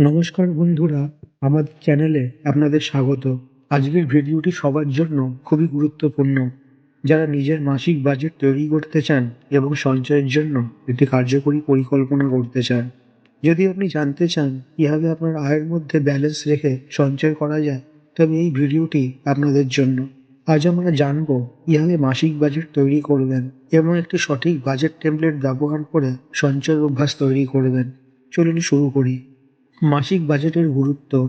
নমস্কার বন্ধুরা আমাদের চ্যানেলে আপনাদের স্বাগত। আজকের ভিডিওটি সবার জন্য খুবই গুরুত্বপূর্ণ। যারা নিজের মাসিক বাজেট তৈরি করতে চান এবং সঞ্চয়ের জন্য একটি কার্যকরী পরিকল্পনা করতে চান, যদি আপনি জানতে চান কীভাবে আপনার আয়ের মধ্যে ব্যালেন্স রেখে সঞ্চয় করা যায়, তবে এই ভিডিওটি আপনাদের জন্য। আজ আমরা জানব কীভাবে মাসিক বাজেট তৈরি করবেন এবং একটি সঠিক বাজেট টেমপ্লেট ব্যবহার করে সঞ্চয় অভ্যাস তৈরি করবেন। চলুন শুরু করি। মাসিক বাজেটের গুরুত্ব।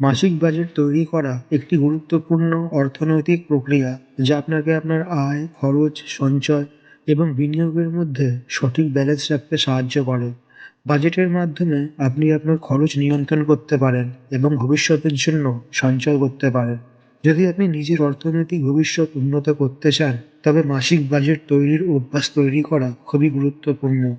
মাসিক বাজেট তৈরি করা একটি গুরুত্বপূর্ণ অর্থনৈতিক প্রক্রিয়া যা আপনাকে আপনার আয়, খরচ, সঞ্চয় এবং বিনিয়োগের মধ্যে সঠিক ব্যালেন্স রাখতে সাহায্য করে। বাজেটের মাধ্যমে আপনি আপনার খরচ নিয়ন্ত্রণ করতে পারেন এবং ভবিষ্যতের জন্য সঞ্চয় করতে পারেন। যদি আপনি নিজের অর্থনৈতিক ভবিষ্যৎ উন্নত করতে চান, তবে মাসিক বাজেট তৈরির অভ্যাস তৈরি করা খুবই গুরুত্বপূর্ণ।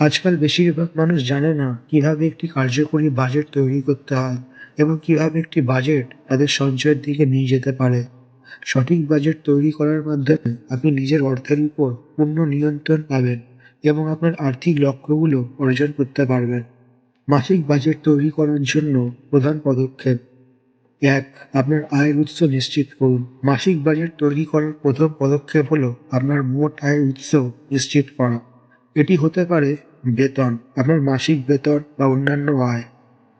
আজকাল বেশিরভাগ মানুষ জানে না কীভাবে একটি কার্যকরী বাজেট তৈরি করতে হয় এবং কীভাবে একটি বাজেট তাদের সঞ্চয়ের দিকে নিয়ে যেতে পারে। সঠিক বাজেট তৈরি করার মাধ্যমে আপনি নিজের অর্থের উপর পূর্ণ নিয়ন্ত্রণ পাবেন এবং আপনার আর্থিক লক্ষ্যগুলো অর্জন করতে পারবেন। মাসিক বাজেট তৈরি করার জন্য প্রধান পদক্ষেপ। এক, আপনার আয়ের উৎস নিশ্চিত করুন। মাসিক বাজেট তৈরি করার প্রথম পদক্ষেপ হলো আপনার মোট আয়ের উৎস নিশ্চিত করা। এটি হতে পারে বেতন, আপনার মাসিক বেতন বা অন্যান্য আয়।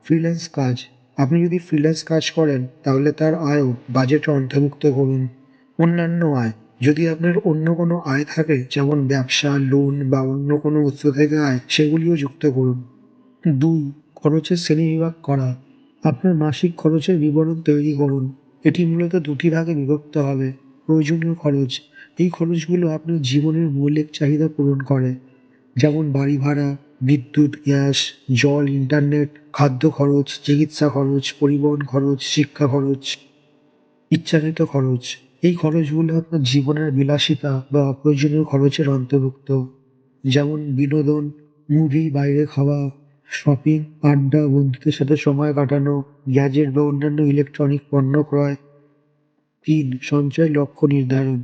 ফ্রিল্যান্স কাজ, আপনি যদি ফ্রিল্যান্স কাজ করেন, তাহলে তার আয়ও বাজেটে অন্তর্ভুক্ত করুন। অন্যান্য আয়, যদি আপনার অন্য কোনো আয় থাকে, যেমন ব্যবসা লোন বা অন্য কোনো উৎস থেকে আয়, সেগুলিও যুক্ত করুন। দুই, খরচের শ্রেণীবিভাগ করা, আপনার মাসিক খরচের বিবরণ তৈরি করুন। এটি মূলত দুটি ভাগে বিভক্ত হবে। প্রয়োজনীয় খরচ, এই খরচগুলো আপনার জীবনের মৌলিক চাহিদা পূরণ করে। যেমন বাড়ি ভাড়া, বিদ্যুৎ, গ্যাস, জল, ইন্টারনেট, খাদ্য খরচ, চিকিৎসা খরচ, পরিবহন খরচ, শিক্ষা খরচ ইচ্ছাকৃত খরচ। এই খরচগুলো আপনার জীবনের বিলাসিতা বা অপ্রয়োজনীয় খরচের অন্তর্ভুক্ত। যেমন বিনোদন মুভি বাইরে খাওয়া শপিং আড্ডা, বন্ধুদের সাথে সময় কাটানো, গ্যাজেট বা অন্যান্য ইলেকট্রনিক পণ্য ক্রয়। তিন, সঞ্চয় লক্ষ্য নির্ধারণ।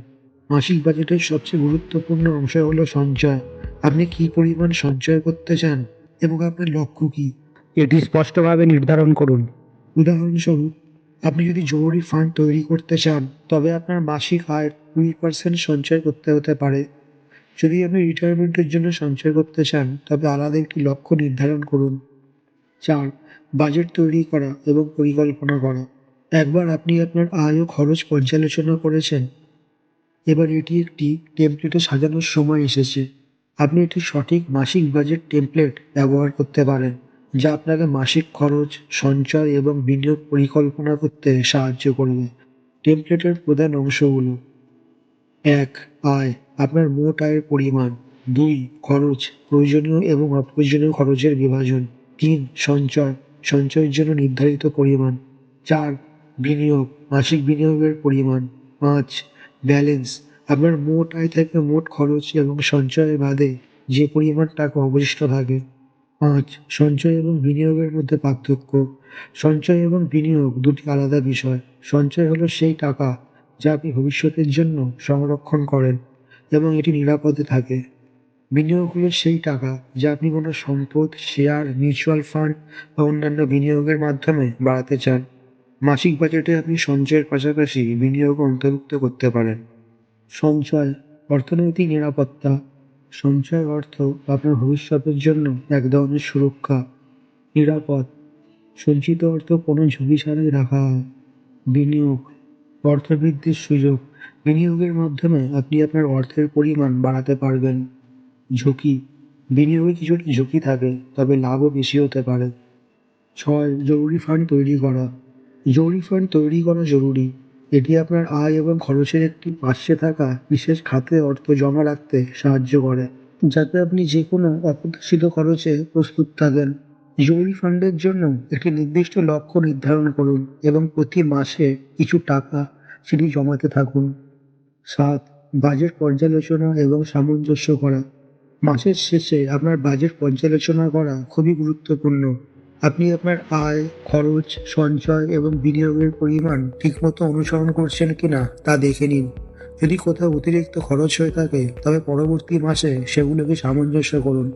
মাসিক বাজেটের সবচেয়ে গুরুত্বপূর্ণ অংশ হলো সঞ্চয়। আপনি কি পরিমাণ সঞ্চয় করতে চান এবং আপনার লক্ষ্য কি? এটি স্পষ্টভাবে নির্ধারণ করুন। উদাহরণস্বরূপ আপনি যদি জরুরি ফান্ড তৈরি করতে চান তবে আপনার মাসিক আয়ের কুড়ি পার্সেন্ট সঞ্চয় করতে হতে পারে। যদি আপনি রিটায়ারমেন্টের জন্য সঞ্চয় করতে চান তবে আলাদা একটি লক্ষ্য নির্ধারণ করুন। চার বাজেট তৈরি করা এবং পরিকল্পনা করা। একবার আপনি আপনার আয় ও খরচ পর্যালোচনা করেছেন। এবার এটি একটি টেমপ্লেটে সাজানোর সময় এসেছে। আপনি একটি সঠিক মাসিক বাজেট টেমপ্লেট ব্যবহার করতে পারেন, যা আপনাকে মাসিক খরচ, সঞ্চয় এবং বিনিয়োগ পরিকল্পনা করতে সাহায্য করবে। টেমপ্লেটের প্রধান অংশগুলো। এক, আয়, আপনার মোট আয়ের পরিমাণ। দুই, খরচ, প্রয়োজনীয় এবং অপ্রয়োজনীয় খরচের বিভাজন। তিন, সঞ্চয়, সঞ্চয়ের জন্য নির্ধারিত পরিমাণ। চার, বিনিয়োগ, মাসিক বিনিয়োগের পরিমাণ। পাঁচ ব্যালেন্স আপনার মোট আয় থেকে মোট খরচ এবং সঞ্চয়ের বাদে যে পরিমাণ টাকা অবশিষ্ট থাকে। পাঁচ, সঞ্চয় এবং বিনিয়োগের মধ্যে পার্থক্য। সঞ্চয় এবং বিনিয়োগ দুটি আলাদা বিষয়। সঞ্চয় হলো সেই টাকা যা আপনি ভবিষ্যতের জন্য সংরক্ষণ করেন এবং এটি নিরাপদে থাকে। বিনিয়োগ হলো সেই টাকা যা আপনি কোনো সম্পদ, শেয়ার, মিউচুয়াল ফান্ড বা অন্যান্য বিনিয়োগের মাধ্যমে বাড়াতে চান। মাসিক বাজেটে আপনি সঞ্চয়ের পাশাপাশি বিনিয়োগ অন্তর্ভুক্ত করতে পারেন। সঞ্চয়, অর্থনৈতিক নিরাপত্তা। সঞ্চয় অর্থ আপনার ভবিষ্যতের জন্য এক ধরনের সুরক্ষা। নিরাপদ, সঞ্চিত অর্থ কোনো ঝুঁকি ছাড়াই রাখা হয়। বিনিয়োগ অর্থ বৃদ্ধির সুযোগ। বিনিয়োগের মাধ্যমে আপনি আপনার অর্থের পরিমাণ বাড়াতে পারবেন। ঝুঁকি, বিনিয়োগে কিছুটা ঝুঁকি থাকে, তবে লাভও বেশি হতে পারে। ছয়, জরুরি ফান্ড তৈরি করা। জরুরি ফান্ড তৈরি করা জরুরি। এটি আপনার আয় এবং খরচের একটি পাশে থাকা বিশেষ খাতে অর্থ জমা রাখতে সাহায্য করে, যাতে আপনি যে কোনো অপ্রত্যাশিত খরচে প্রস্তুত থাকেন। জরুরি ফান্ডের জন্য একটি নির্দিষ্ট লক্ষ্য নির্ধারণ করুন এবং প্রতি মাসে কিছু টাকা সেটি জমাতে থাকুন। সাত, বাজেট পর্যালোচনা এবং সামঞ্জস্য করা। মাসের শেষে আপনার বাজেট পর্যালোচনা করা খুবই গুরুত্বপূর্ণ। আপনি আপনার আয়, খরচ, সঞ্চয় এবং বিনিয়োগের পরিমাণ ঠিকমতো অনুসরণ করছেন কিনা তা দেখে নিন। যদি কোথাও অতিরিক্ত খরচ হয়ে থাকে, তবে পরবর্তী মাসে সেগুলোকে সামঞ্জস্য করুন।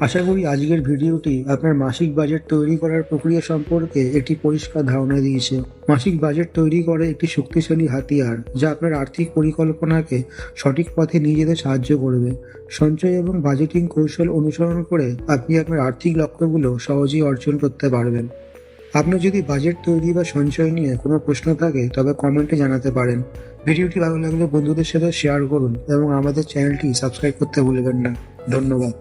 আশা করি আজকের ভিডিওটি আপনার মাসিক বাজেট তৈরি করার প্রক্রিয়া সম্পর্কে একটি পরিষ্কার ধারণা দিয়েছে। মাসিক বাজেট তৈরি করে একটি শক্তিশালী হাতিয়ার, যা আপনার আর্থিক পরিকল্পনাকে সঠিক পথে নিয়ে যেতে সাহায্য করবে। সঞ্চয় এবং বাজেটিং কৌশল অনুসরণ করে আপনি আপনার আর্থিক লক্ষ্যগুলো সহজেই অর্জন করতে পারবেন। আপনার যদি বাজেট তৈরি বা সঞ্চয় নিয়ে কোনো প্রশ্ন থাকে, তবে কমেন্টে জানাতে পারেন। ভিডিওটি ভালো লাগলে বন্ধুদের সাথে শেয়ার করুন এবং আমাদের চ্যানেলটি সাবস্ক্রাইব করতে ভুলবেন না। ধন্যবাদ।